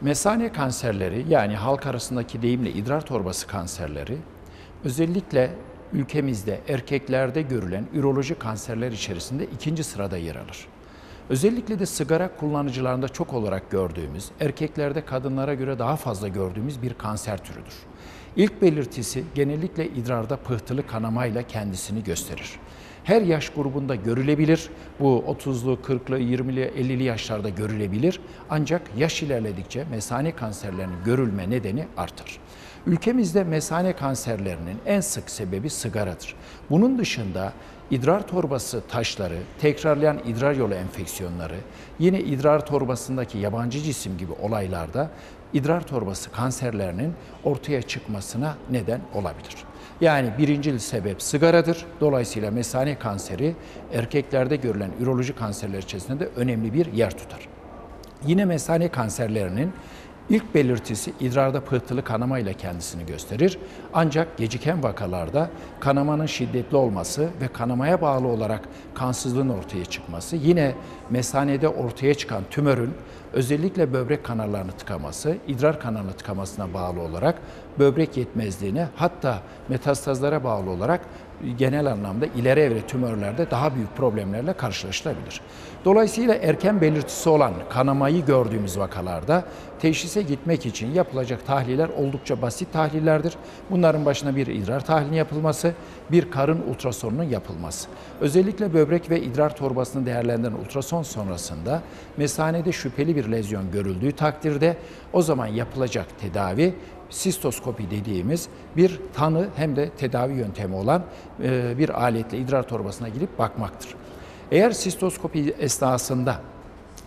Mesane kanserleri yani halk arasındaki deyimle idrar torbası kanserleri özellikle ülkemizde erkeklerde görülen üroloji kanserler içerisinde ikinci sırada yer alır. Özellikle de sigara kullanıcılarında çok olarak gördüğümüz, erkeklerde kadınlara göre daha fazla gördüğümüz bir kanser türüdür. İlk belirtisi genellikle idrarda pıhtılı kanamayla kendisini gösterir. Her yaş grubunda görülebilir. Bu 30'lu, 40'lı, 20'li, 50'li yaşlarda görülebilir. Ancak yaş ilerledikçe mesane kanserlerinin görülme nedeni artar. Ülkemizde mesane kanserlerinin en sık sebebi sigaradır. Bunun dışında idrar torbası taşları, tekrarlayan idrar yolu enfeksiyonları, yine idrar torbasındaki yabancı cisim gibi olaylarda idrar torbası kanserlerinin ortaya çıkmasına neden olabilir. Yani birincil sebep sigaradır. Dolayısıyla mesane kanseri erkeklerde görülen üroloji kanserler içerisinde de önemli bir yer tutar. Yine mesane kanserlerinin ilk belirtisi idrarda pıhtılı kanama ile kendisini gösterir. Ancak geciken vakalarda kanamanın şiddetli olması ve kanamaya bağlı olarak kansızlığın ortaya çıkması, yine mesanede ortaya çıkan tümörün özellikle böbrek kanallarını tıkaması, idrar kanalını tıkamasına bağlı olarak böbrek yetmezliğine hatta metastazlara bağlı olarak genel anlamda ileri evre tümörlerde daha büyük problemlerle karşılaşılabilir. Dolayısıyla erken belirtisi olan kanamayı gördüğümüz vakalarda teşhise gitmek için yapılacak tahliller oldukça basit tahlillerdir. Bunların başına bir idrar tahlili yapılması, bir karın ultrasonunun yapılması. Özellikle böbrek ve idrar torbasını değerlendiren ultrason sonrasında mesanede şüpheli bir lezyon görüldüğü takdirde o zaman yapılacak tedavi sistoskopi dediğimiz bir tanı hem de tedavi yöntemi olan e, bir aletle idrar torbasına girip bakmaktır. Eğer sistoskopi esnasında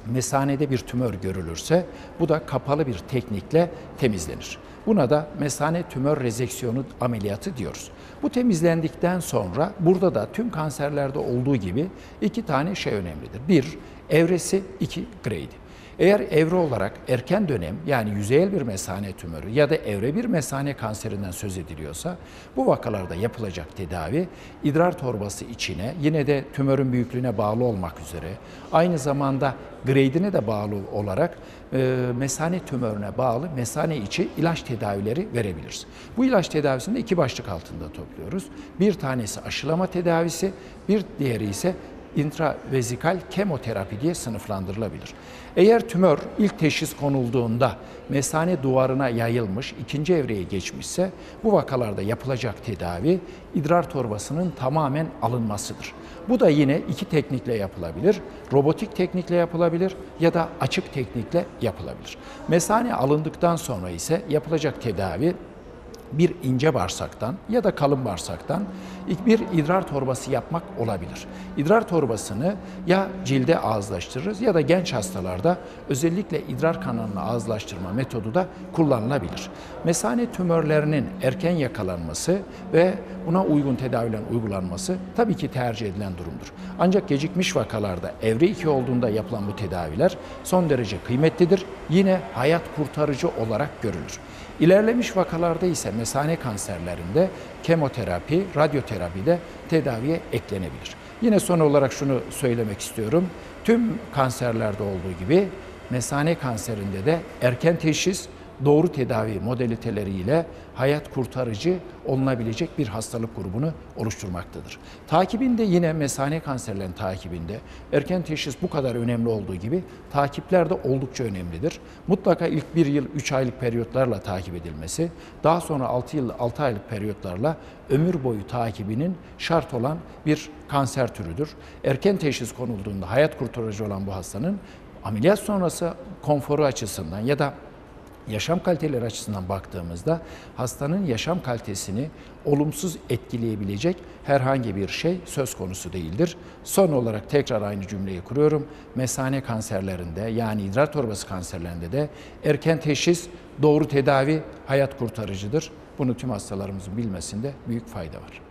mesanede bir tümör görülürse bu da kapalı bir teknikle temizlenir. Buna da mesane tümör rezeksiyonu ameliyatı diyoruz. Bu temizlendikten sonra burada da tüm kanserlerde olduğu gibi iki tane şey önemlidir. Bir, evresi, iki grade. Eğer evre olarak erken dönem yani yüzeyel bir mesane tümörü ya da evre bir mesane kanserinden söz ediliyorsa bu vakalarda yapılacak tedavi idrar torbası içine yine de tümörün büyüklüğüne bağlı olmak üzere aynı zamanda grade'ine de bağlı olarak e, mesane tümörüne bağlı mesane içi ilaç tedavileri verebiliriz. Bu ilaç tedavisini iki başlık altında topluyoruz. Bir tanesi aşılama tedavisi, bir diğeri ise intravezikal kemoterapi diye sınıflandırılabilir. Eğer tümör ilk teşhis konulduğunda mesane duvarına yayılmış, ikinci evreye geçmişse bu vakalarda yapılacak tedavi idrar torbasının tamamen alınmasıdır. Bu da yine iki teknikle yapılabilir. Robotik teknikle yapılabilir ya da açık teknikle yapılabilir. Mesane alındıktan sonra ise yapılacak tedavi bir ince bağırsaktan ya da kalın bağırsaktan bir idrar torbası yapmak olabilir. İdrar torbasını ya cilde ağızlaştırırız ya da genç hastalarda özellikle idrar kanalını ağızlaştırma metodu da kullanılabilir. Mesane tümörlerinin erken yakalanması ve buna uygun tedavilerin uygulanması tabii ki tercih edilen durumdur. Ancak gecikmiş vakalarda evre 2 olduğunda yapılan bu tedaviler son derece kıymetlidir. Yine hayat kurtarıcı olarak görülür. İlerlemiş vakalarda ise mesane kanserlerinde kemoterapi, radyoterapi de tedaviye eklenebilir. Yine son olarak şunu söylemek istiyorum. Tüm kanserlerde olduğu gibi mesane kanserinde de erken teşhis doğru tedavi modaliteleriyle hayat kurtarıcı olunabilecek bir hastalık grubunu oluşturmaktadır. Takibinde yine mesane kanserlerinin takibinde erken teşhis bu kadar önemli olduğu gibi takipler de oldukça önemlidir. Mutlaka ilk bir yıl 3 aylık periyotlarla takip edilmesi, daha sonra 6 yıl 6 aylık periyotlarla ömür boyu takibinin şart olan bir kanser türüdür. Erken teşhis konulduğunda hayat kurtarıcı olan bu hastanın ameliyat sonrası konforu açısından ya da yaşam kaliteleri açısından baktığımızda hastanın yaşam kalitesini olumsuz etkileyebilecek herhangi bir şey söz konusu değildir. Son olarak tekrar aynı cümleyi kuruyorum. Mesane kanserlerinde yani idrar torbası kanserlerinde de erken teşhis, doğru tedavi hayat kurtarıcıdır. Bunu tüm hastalarımızın bilmesinde büyük fayda var.